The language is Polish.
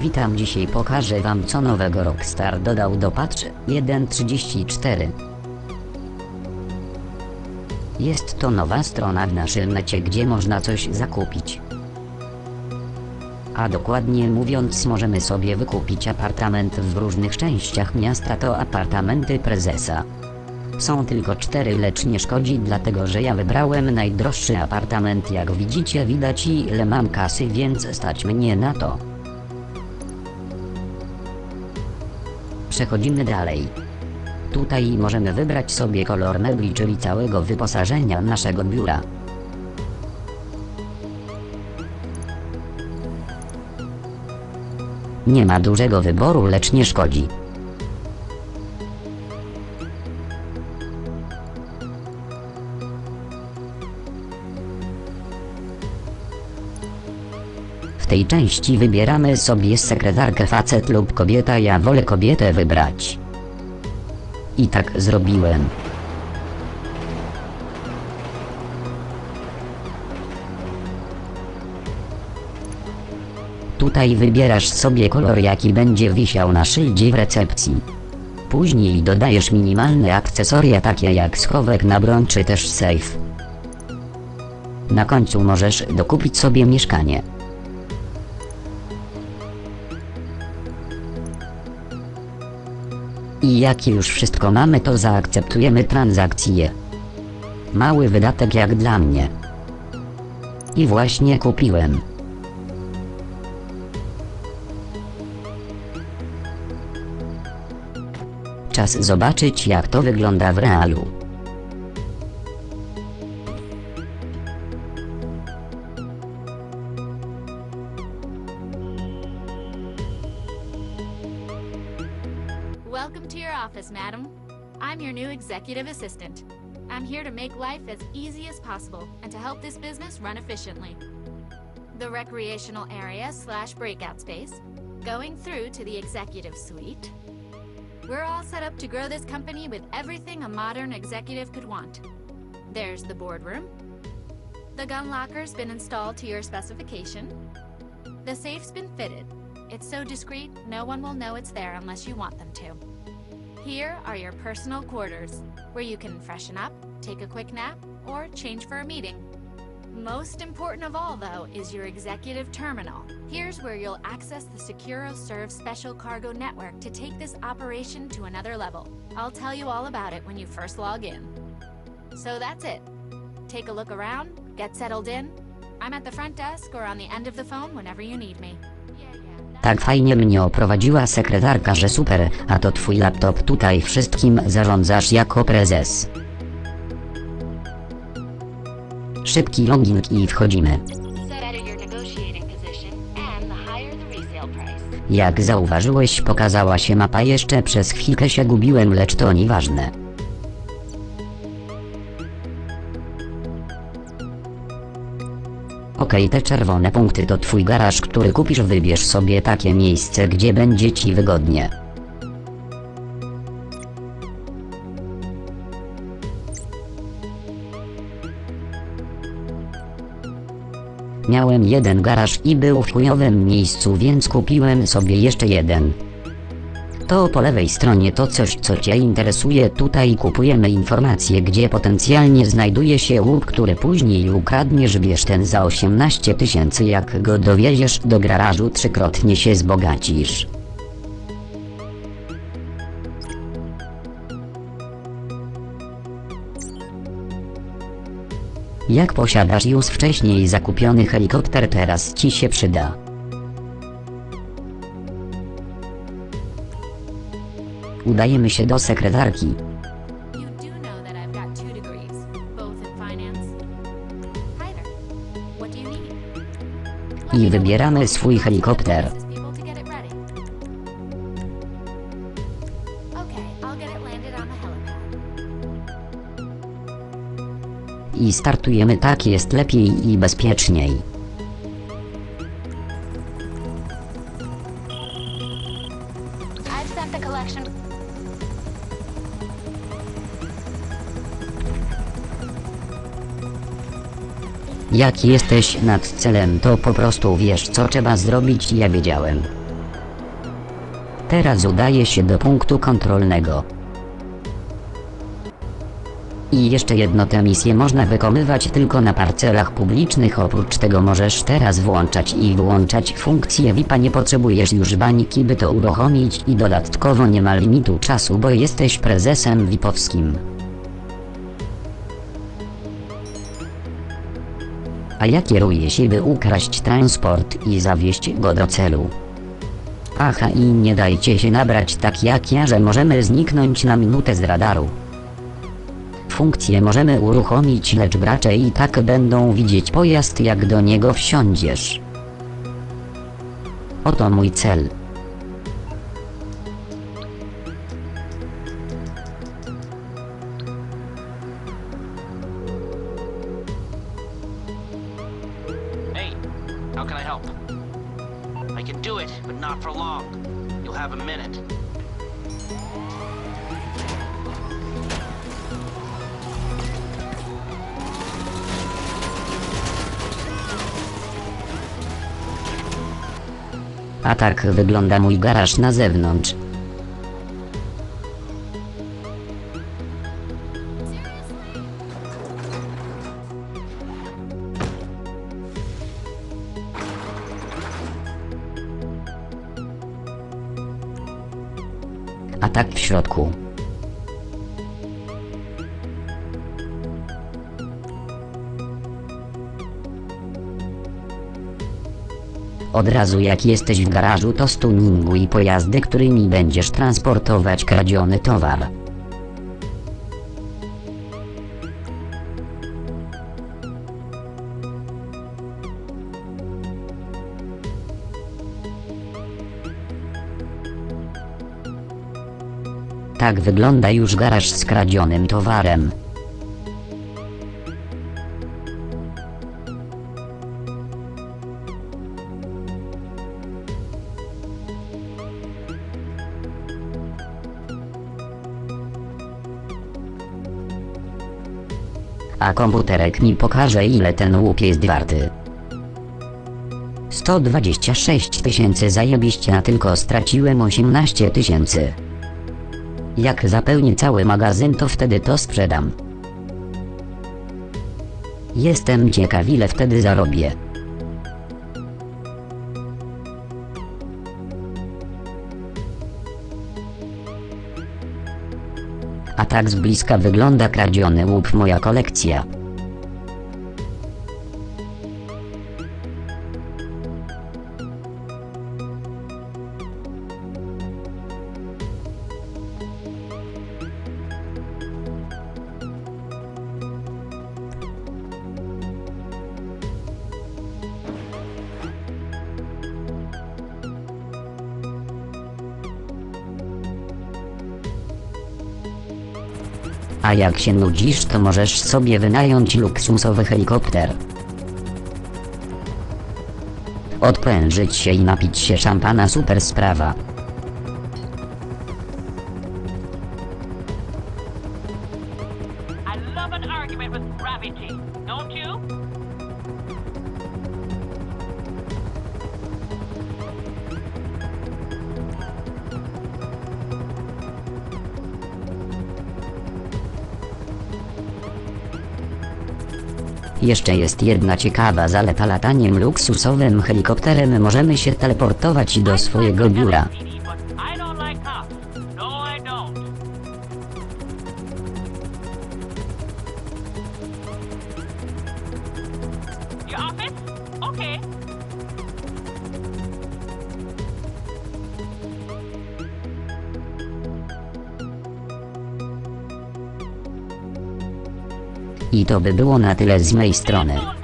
Witam dzisiaj pokażę wam co nowego Rockstar dodał do patch 1.34. Jest to nowa strona w naszym necie gdzie można coś zakupić. A dokładnie mówiąc możemy sobie wykupić apartament w różnych częściach miasta to apartamenty prezesa. Są tylko cztery lecz nie szkodzi dlatego że ja wybrałem najdroższy apartament jak widzicie widać ile mam kasy więc stać mnie na to. Przechodzimy dalej. Tutaj możemy wybrać sobie kolor mebli czyli całego wyposażenia naszego biura. Nie ma dużego wyboru lecz nie szkodzi. Tej części wybieramy sobie sekretarkę facet lub kobieta ja wolę kobietę wybrać. I tak zrobiłem. Tutaj wybierasz sobie kolor jaki będzie wisiał na szyldzie w recepcji. Później dodajesz minimalne akcesoria takie jak schowek na broń czy też safe. Na końcu możesz dokupić sobie mieszkanie. I jak już wszystko mamy to zaakceptujemy transakcję. Mały wydatek jak dla mnie. I właśnie kupiłem. Czas zobaczyć jak to wygląda w realu. Welcome to your office, madam. I'm your new executive assistant. I'm here to make life as easy as possible and to help this business run efficiently. The recreational area slash breakout space, going through to the executive suite. We're all set up to grow this company with everything a modern executive could want. There's the boardroom. The gun locker's been installed to your specification. The safe's been fitted. It's so discreet, no one will know it's there unless you want them to. Here are your personal quarters, where you can freshen up, take a quick nap, or change for a meeting. Most important of all, though, is your executive terminal. Here's where you'll access the SecuroServe special cargo network to take this operation to another level. I'll tell you all about it when you first log in. So that's it. Take a look around, get settled in. I'm at the front desk or on the end of the phone whenever you need me. Tak fajnie mnie oprowadziła sekretarka, że super, a to twój laptop tutaj wszystkim zarządzasz jako prezes. Szybki login i wchodzimy. Jak zauważyłeś pokazała się mapa jeszcze przez chwilkę się gubiłem lecz to nieważne. Okej te czerwone punkty to twój garaż który kupisz wybierz sobie takie miejsce gdzie będzie ci wygodnie. Miałem jeden garaż i był w chujowym miejscu więc kupiłem sobie jeszcze jeden. To po lewej stronie to coś co cię interesuje tutaj kupujemy informacje gdzie potencjalnie znajduje się łup który później ukradniesz bierz ten za 18 tysięcy jak go dowieziesz do garażu trzykrotnie się zbogacisz. Jak posiadasz już wcześniej zakupiony helikopter teraz ci się przyda. What do you need? I wybieramy swój helikopter. I startujemy tak jest lepiej i bezpieczniej. Collection. Jak jesteś nad celem to po prostu wiesz co trzeba zrobić ja wiedziałem. Teraz udaję się do punktu kontrolnego. I jeszcze jedno te misje można wykonywać tylko na parcelach publicznych oprócz tego możesz teraz włączać i wyłączać funkcję VIP-a nie potrzebujesz już bańki by to uruchomić i dodatkowo nie ma limitu czasu bo jesteś prezesem VIP-owskim. A ja kieruję się by ukraść transport i zawieźć go do celu. Aha i nie dajcie się nabrać tak jak ja, że możemy zniknąć na minutę z radaru. Funkcję możemy uruchomić, lecz gracze i tak będą widzieć pojazd jak do niego wsiądziesz. Oto mój cel. Hey, how can I help? I can do it, but not for long. You'll have a minute. A tak wygląda mój garaż na zewnątrz. Tak w środku. Od razu jak jesteś w garażu to stuninguj pojazdy, którymi będziesz transportować kradziony towar. Tak wygląda już garaż z kradzionym towarem. A komputerek mi pokaże ile ten łup jest warty. 126 tysięcy zajebiście, a tylko straciłem 18 tysięcy. Jak zapełnię cały magazyn to wtedy to sprzedam. Jestem ciekaw ile wtedy zarobię. A tak z bliska wygląda kradziony łup moja kolekcja. A jak się nudzisz to możesz sobie wynająć luksusowy helikopter. Odprężyć się i napić się szampana super sprawa. Jeszcze jest jedna ciekawa zaleta lataniem luksusowym helikopterem możemy się teleportować do swojego biura. I to by było na tyle z mojej strony.